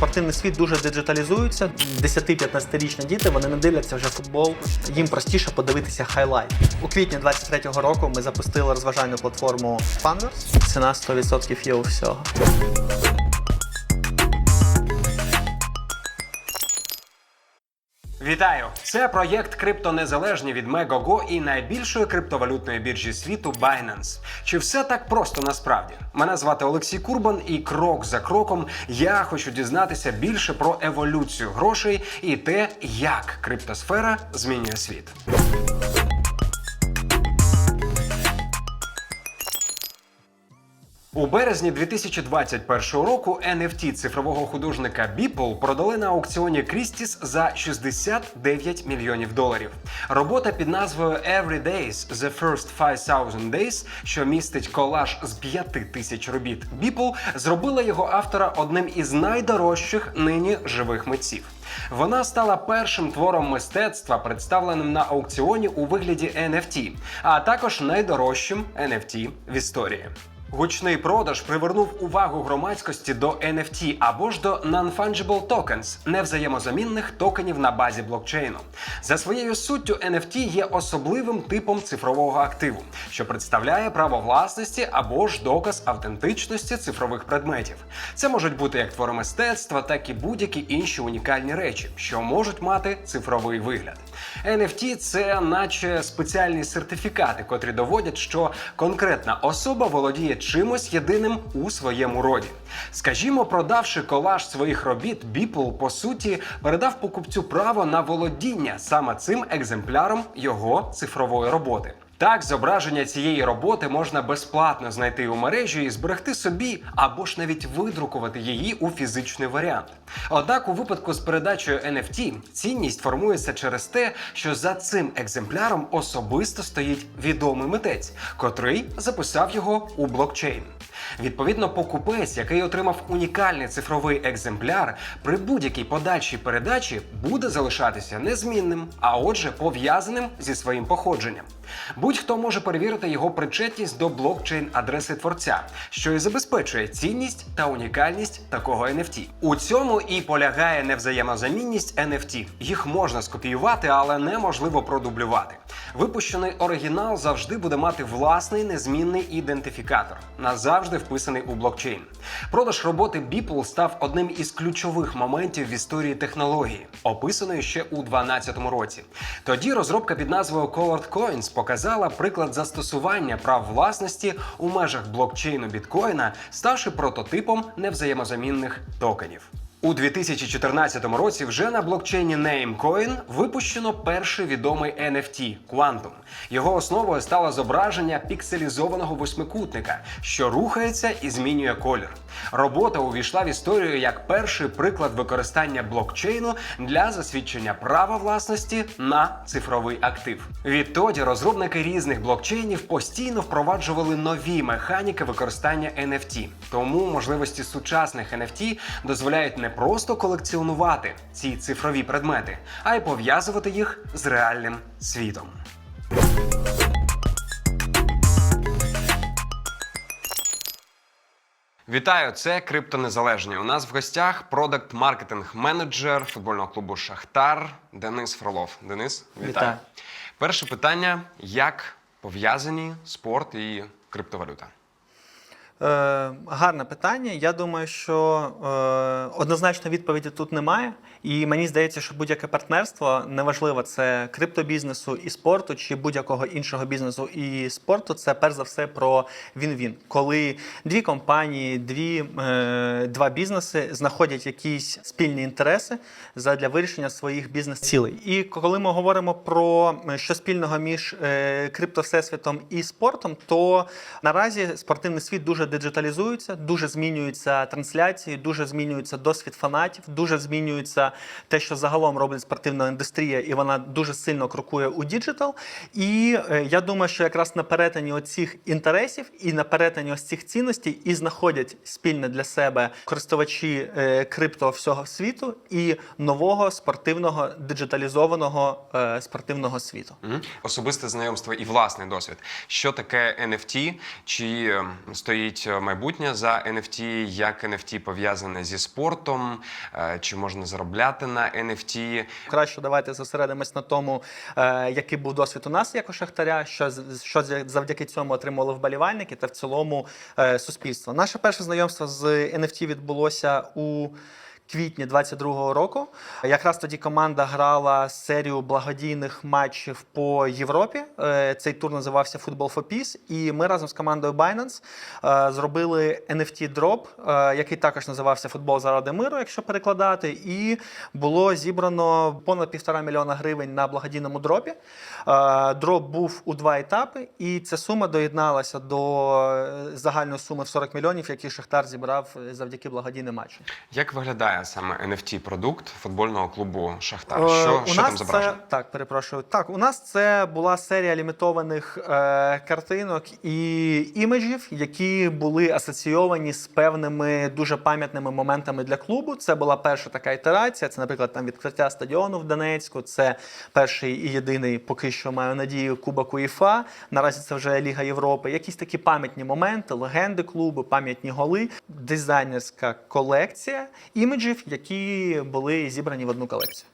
Спортивний світ дуже диджиталізується. 10-15-річні діти вони не дивляться вже футбол. Їм простіше подивитися хайлайт. У квітні 23-го року ми запустили розважальну платформу Funders. Ціна 100% є у всього. Вітаю! Це проєкт Криптонезалежні від Megogo і найбільшої криптовалютної біржі світу Binance. Чи все так просто насправді? Мене звати Олексій Курбан, і крок за кроком я хочу дізнатися більше про еволюцію грошей і те, як криптосфера змінює світ. У березні 2021 року NFT цифрового художника Beeple продали на аукціоні Крістіс за 69 мільйонів доларів. Робота під назвою Every Days The First 5000 Days, що містить колаж з 5 тисяч робіт Beeple, зробила його автора одним із найдорожчих нині живих митців. Вона стала першим твором мистецтва, представленим на аукціоні у вигляді NFT, а також найдорожчим NFT в історії. Гучний продаж привернув увагу громадськості до NFT або ж до Non-Fungible Tokens – невзаємозамінних токенів на базі блокчейну. За своєю суттю NFT є особливим типом цифрового активу, що представляє право власності або ж доказ автентичності цифрових предметів. Це можуть бути як твори мистецтва, так і будь-які інші унікальні речі, що можуть мати цифровий вигляд. NFT – це наче спеціальні сертифікати, котрі доводять, що конкретна особа володіє чимось єдиним у своєму роді. Скажімо, продавши колаж своїх робіт, Біпл по суті, передав покупцю право на володіння саме цим екземпляром його цифрової роботи. Так, зображення цієї роботи можна безплатно знайти у мережі і зберегти собі, або ж навіть видрукувати її у фізичний варіант. Однак, у випадку з передачею NFT цінність формується через те, що за цим екземпляром особисто стоїть відомий митець, котрий записав його у блокчейн. Відповідно, покупець, який отримав унікальний цифровий екземпляр, при будь-якій подальшій передачі буде залишатися незмінним, а отже, пов'язаним зі своїм походженням. Будь-хто може перевірити його причетність до блокчейн-адреси творця, що і забезпечує цінність та унікальність такого NFT. У цьому і полягає невзаємозамінність NFT. Їх можна скопіювати, але неможливо продублювати. Випущений оригінал завжди буде мати власний незмінний ідентифікатор, назавжди вписаний у блокчейн. Продаж роботи Beeple став одним із ключових моментів в історії технології, описаної ще у 2012 році. Тоді розробка під назвою Colored Coins показала приклад застосування прав власності у межах блокчейну біткоїна, ставши прототипом невзаємозамінних токенів. У 2014 році вже на блокчейні Namecoin випущено перший відомий NFT – Quantum. Його основою стало зображення пікселізованого восьмикутника, що рухається і змінює колір. Робота увійшла в історію як перший приклад використання блокчейну для засвідчення права власності на цифровий актив. Відтоді розробники різних блокчейнів постійно впроваджували нові механіки використання NFT. Тому можливості сучасних NFT дозволяють не просто колекціонувати ці цифрові предмети, а й пов'язувати їх з реальним світом. Вітаю, це Криптонезалежні. У нас в гостях продакт маркетинг менеджер футбольного клубу Шахтар Денис Фролов. Денис, вітаю. Вітаю. Перше питання: як пов'язані спорт і криптовалюта? Е, гарне питання. Я думаю, що е, однозначно відповіді тут немає. І мені здається, що будь-яке партнерство, неважливо, це криптобізнесу і спорту, чи будь-якого іншого бізнесу і спорту, це перш за все про він-він. Коли дві компанії, дві, е, два бізнеси знаходять якісь спільні інтереси для вирішення своїх бізнес-цілей. І коли ми говоримо про е, що спільного між е, криптовсесвітом і спортом, то наразі спортивний світ дуже диджиталізується, дуже змінюються трансляції, дуже змінюється досвід фанатів, дуже змінюється те, що загалом робить спортивна індустрія, і вона дуже сильно крокує у діджитал. І е, я думаю, що якраз на перетині оцих інтересів і на перетині ось цих цінностей і знаходять спільне для себе користувачі е, крипто всього світу і нового спортивного диджиталізованого е, спортивного світу. Особисте знайомство і власний досвід. Що таке NFT? Чи е, стоїть е, майбутнє за NFT? Як NFT пов'язане зі спортом? Е, Чи можна заробляти на NFT? Краще давайте зосередимось на тому, е, який був досвід у нас як у Шахтаря, що, що завдяки цьому отримали вболівальники та в цілому суспільство. Наше перше знайомство з NFT відбулося у квітні 22-го року. Якраз тоді команда грала серію благодійних матчів по Європі. Е, Цей тур називався Football for Peace. І ми разом з командою Binance е, зробили NFT дроп, е, який також називався Футбол заради миру, якщо перекладати. І було зібрано понад півтора мільйона гривень на благодійному дропі. Дроп був у два етапи, і ця сума доєдналася до загальної суми в 40 мільйонів, які Шахтар зібрав завдяки благодійним матчам. Як виглядає саме NFT продукт футбольного клубу Шахтар? Е, Що, що там зображено? Це, так, перепрошую. Так, у нас це була серія лімітованих е, картинок і іміджів, які були асоційовані з певними дуже пам'ятними моментами для клубу. Це була перша така ітерація. Це, наприклад, там відкриття стадіону в Донецьку. Це перший і єдиний, поки що маю надію, Кубок УЄФА. Наразі це вже Ліга Європи. Якісь такі пам'ятні моменти, легенди клубу, пам'ятні голи, дизайнерська колекція іміджів, які були зібрані в одну колекцію.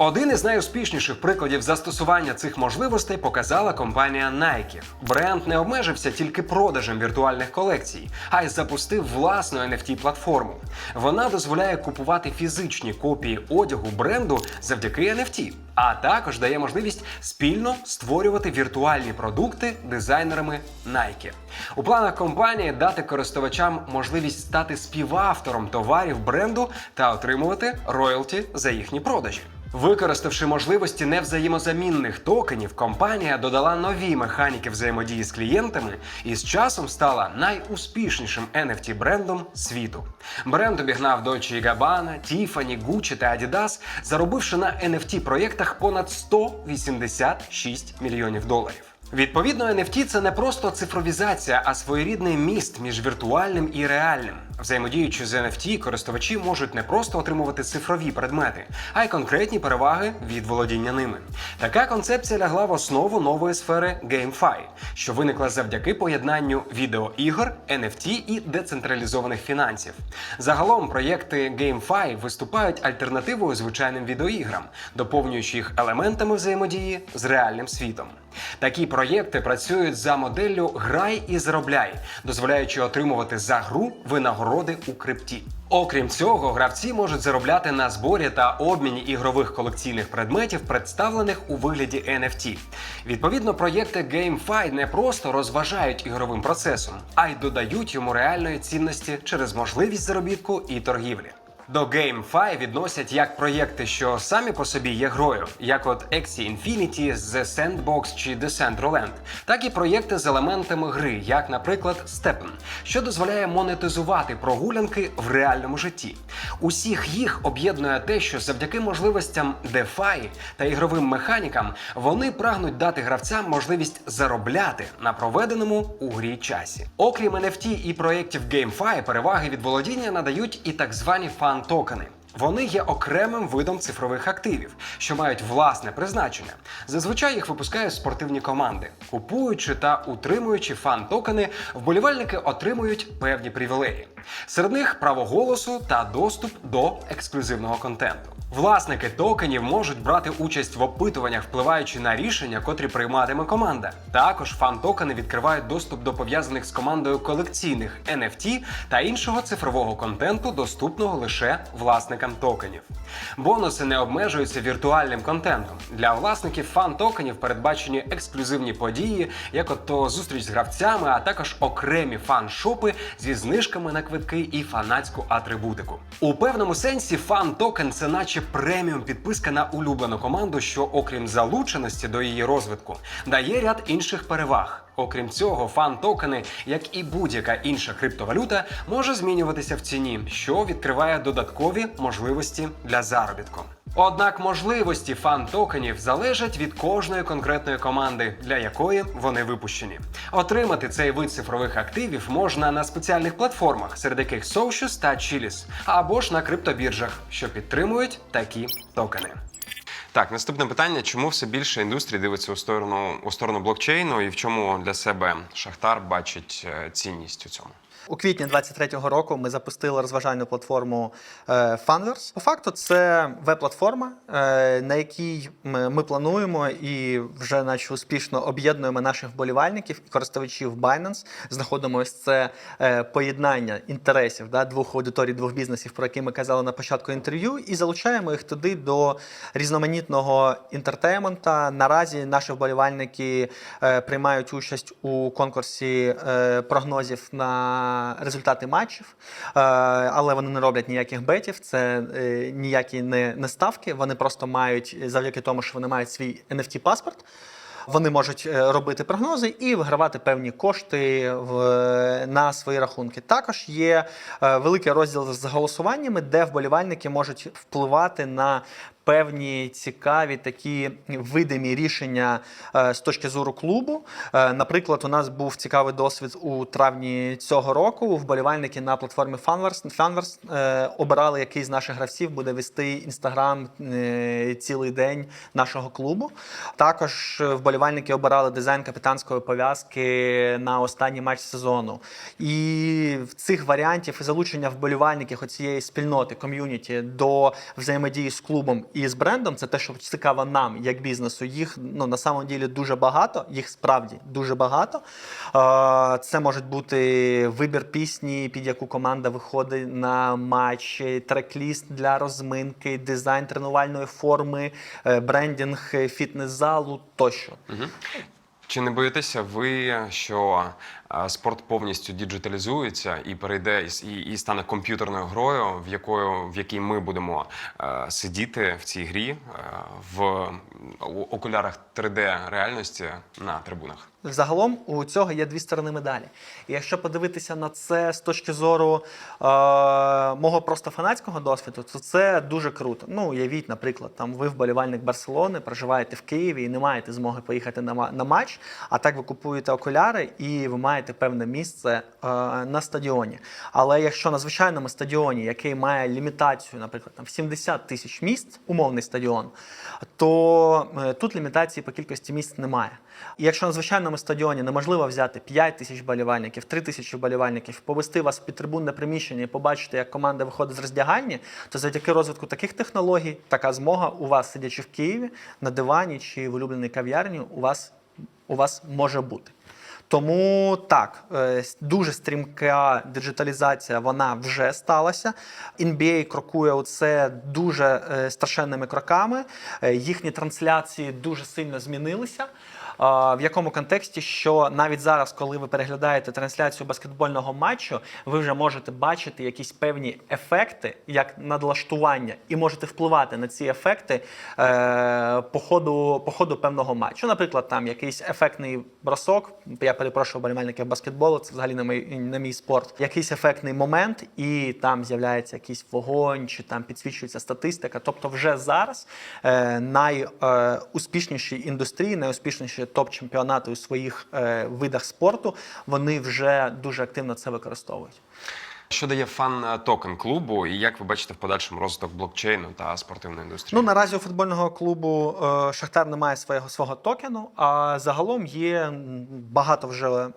Один із найуспішніших прикладів застосування цих можливостей показала компанія Nike. Бренд не обмежився тільки продажем віртуальних колекцій, а й запустив власну NFT-платформу. Вона дозволяє купувати фізичні копії одягу бренду завдяки NFT, а також дає можливість спільно створювати віртуальні продукти дизайнерами Nike. У планах компанії дати користувачам можливість стати співавтором товарів бренду та отримувати роялті за їхні продажі. Використавши можливості невзаємозамінних токенів, компанія додала нові механіки взаємодії з клієнтами і з часом стала найуспішнішим NFT брендом світу. Бренд обігнав Dolce Gabbana, Tiffany, Gucci та Adidas, заробивши на NFT проєктах понад 186 мільйонів доларів. Відповідно, NFT – це не просто цифровізація, а своєрідний міст між віртуальним і реальним. Взаємодіючи з NFT, користувачі можуть не просто отримувати цифрові предмети, а й конкретні переваги від володіння ними. Така концепція лягла в основу нової сфери GameFi, що виникла завдяки поєднанню відеоігор, NFT і децентралізованих фінансів. Загалом проєкти GameFi виступають альтернативою звичайним відеоіграм, доповнюючи їх елементами взаємодії з реальним світом. Такі проєкти працюють за моделлю грай і заробляй, дозволяючи отримувати за гру винагороди у крипті. Окрім цього, гравці можуть заробляти на зборі та обміні ігрових колекційних предметів, представлених у вигляді NFT. Відповідно, проєкти GameFi не просто розважають ігровим процесом, а й додають йому реальної цінності через можливість заробітку і торгівлі. До GameFi відносять як проєкти, що самі по собі є грою, як от Axie Infinity, The Sandbox чи Decentraland, так і проєкти з елементами гри, як, наприклад, Steppen, що дозволяє монетизувати прогулянки в реальному житті. Усіх їх об'єднує те, що завдяки можливостям DeFi та ігровим механікам вони прагнуть дати гравцям можливість заробляти на проведеному у грі часі. Окрім NFT і проєктів GameFi, переваги від володіння надають і так звані фан-токени. Вони є окремим видом цифрових активів, що мають власне призначення. Зазвичай їх випускають спортивні команди. Купуючи та утримуючи фан-токени, вболівальники отримують певні привілеї. Серед них право голосу та доступ до ексклюзивного контенту. Власники токенів можуть брати участь в опитуваннях, впливаючи на рішення, котрі прийматиме команда. Також фан-токени відкривають доступ до пов'язаних з командою колекційних NFT та іншого цифрового контенту, доступного лише власникам токенів. Бонуси не обмежуються віртуальним контентом. Для власників фан-токенів передбачені ексклюзивні події, як от то зустріч з гравцями, а також окремі фан-шопи зі знижками на квитки і фанатську атрибутику. У певному сенсі фан-токен це наче преміум підписка на улюблену команду, що, окрім залученості до її розвитку, дає ряд інших переваг. Окрім цього, фан-токени, як і будь-яка інша криптовалюта, може змінюватися в ціні, що відкриває додаткові можливості для заробітку. Однак можливості фан-токенів залежать від кожної конкретної команди, для якої вони випущені. Отримати цей вид цифрових активів можна на спеціальних платформах, серед яких Socios та Chilis, або ж на криптобіржах, що підтримують такі токени. Так, наступне питання: чому все більше індустрій дивиться у сторону у сторону блокчейну, і в чому для себе Шахтар бачить е, цінність у цьому? У квітні 23-го року ми запустили розважальну платформу е, Funverse. По факту, це веб-платформа, е, на якій ми, плануємо і вже наче успішно об'єднуємо наших вболівальників і користувачів Binance. Знаходимо ось це поєднання інтересів да, двох аудиторій, двох бізнесів, про які ми казали на початку інтерв'ю, і залучаємо їх туди до різноманітного інтертеймента. Наразі наші вболівальники е, приймають участь у конкурсі е, прогнозів на результати матчів, е, але вони не роблять ніяких бетів, це ніякі не, не ставки. Вони просто мають завдяки тому, що вони мають свій NFT паспорт. Вони можуть робити прогнози і вигравати певні кошти в, на свої рахунки. Також є великий розділ з голосуваннями, де вболівальники можуть впливати на певні цікаві такі видимі рішення е, з точки зору клубу. Е, Наприклад, у нас був цікавий досвід у травні цього року. Вболівальники на платформі Fanverse, Fanverse е, обирали, який з наших гравців буде вести інстаграм цілий день нашого клубу. Також вболівальники обирали дизайн капітанської пов'язки на останній матч сезону. І в цих варіантів і залучення вболівальників оцієї спільноти ком'юніті до взаємодії з клубом і з брендом це те, що цікаво нам, як бізнесу. Їх ну на самом ділі дуже багато, їх справді дуже багато. Е, Це можуть бути вибір пісні, під яку команда виходить на матч, трек-ліст для розминки, дизайн тренувальної форми, е, брендінг е, фітнес-залу тощо. Чи не боїтеся ви, що спорт повністю діджиталізується і перейде і, і, стане комп'ютерною грою, в якою в якій ми будемо е, сидіти в цій грі е, в окулярах 3D реальності на трибунах? Загалом у цього є дві сторони медалі. І якщо подивитися на це з точки зору е, мого просто фанатського досвіду, то це дуже круто. Ну, уявіть, наприклад, там ви вболівальник Барселони, проживаєте в Києві і не маєте змоги поїхати на, на матч, а так ви купуєте окуляри і ви маєте певне місце е, на стадіоні. Але якщо на звичайному стадіоні, який має лімітацію, наприклад, там в 70 тисяч місць, умовний стадіон, то е, тут лімітації по кількості місць немає. І якщо на звичайному стадіоні неможливо взяти 5 тисяч болівальників, 3 тисячі болівальників, повести вас в підтрибунне приміщення і побачити, як команда виходить з роздягальні, то завдяки розвитку таких технологій, така змога у вас, сидячи в Києві, на дивані чи в улюбленій кав'ярні, у вас, у вас може бути. Тому так, е, дуже стрімка диджиталізація вона вже сталася. NBA крокує у це дуже е, страшенними кроками. Е, Їхні трансляції дуже сильно змінилися. В якому контексті, що навіть зараз, коли ви переглядаєте трансляцію баскетбольного матчу, ви вже можете бачити якісь певні ефекти, як надлаштування, і можете впливати на ці ефекти е, по, ходу, по ходу певного матчу. Наприклад, там якийсь ефектний бросок. Я перепрошую болівальників баскетболу, це взагалі не мій, не мій спорт. Якийсь ефектний момент, і там з'являється якийсь вогонь, чи там підсвічується статистика. Тобто, вже зараз е, найуспішніші індустрії, найуспішніші топ-чемпіонати у своїх е, видах спорту, вони вже дуже активно це використовують. Що дає фан токен клубу, і як ви бачите в подальшому розвиток блокчейну та спортивної індустрії? Ну наразі у футбольного клубу е, Шахтар не має свого свого токену. А загалом є багато вже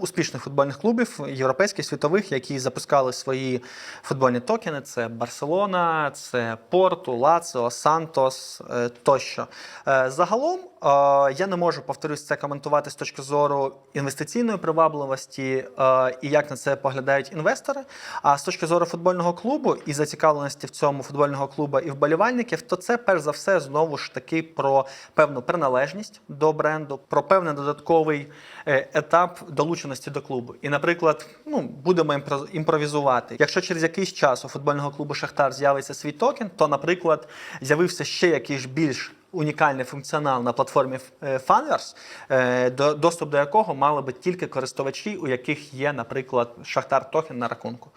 успішних футбольних клубів, європейських, світових, які запускали свої футбольні токени. Це Барселона, це Порту, Лаціо, Сантос е, тощо. Е, загалом е, я не можу повторюсь це коментувати з точки зору інвестиційної привабливості е, і як на це поглядають інвестори. А з точки зору футбольного клубу і зацікавленості в цьому футбольного клубу і вболівальників, то це перш за все знову ж таки про певну приналежність до бренду, про певний додатковий е, етап долученості до клубу. І, наприклад, ну будемо імпровізувати. Якщо через якийсь час у футбольного клубу Шахтар з'явиться свій токен, то, наприклад, з'явився ще якийсь більш унікальний функціонал на платформі е, Funverse, е, до- доступ до якого мали би тільки користувачі, у яких є, наприклад, Шахтар Токен на рахунку.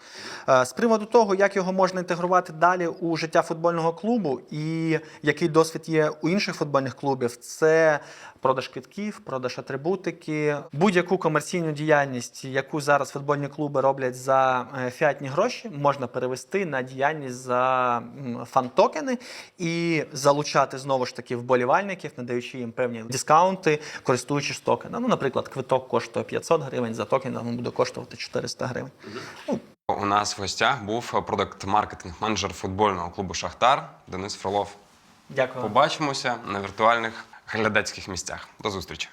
Е, З приводу того, як його можна інтегрувати далі у життя футбольного клубу і який досвід є у інших футбольних клубів, це продаж квитків, продаж атрибутики, будь-яку комерційну діяльність, яку зараз футбольні клуби роблять за е, фіатні гроші, можна перевести на діяльність за фан-токени і залучати знову ж таки вболівальників, надаючи їм певні дискаунти, користуючись токеном. Ну, наприклад, квиток коштує 500 гривень, за токен він буде коштувати 400 гривень. У нас в гостях був продакт-маркетинг-менеджер футбольного клубу Шахтар Денис Фролов. Дякую. Побачимося на віртуальних глядацьких місцях. До зустрічі.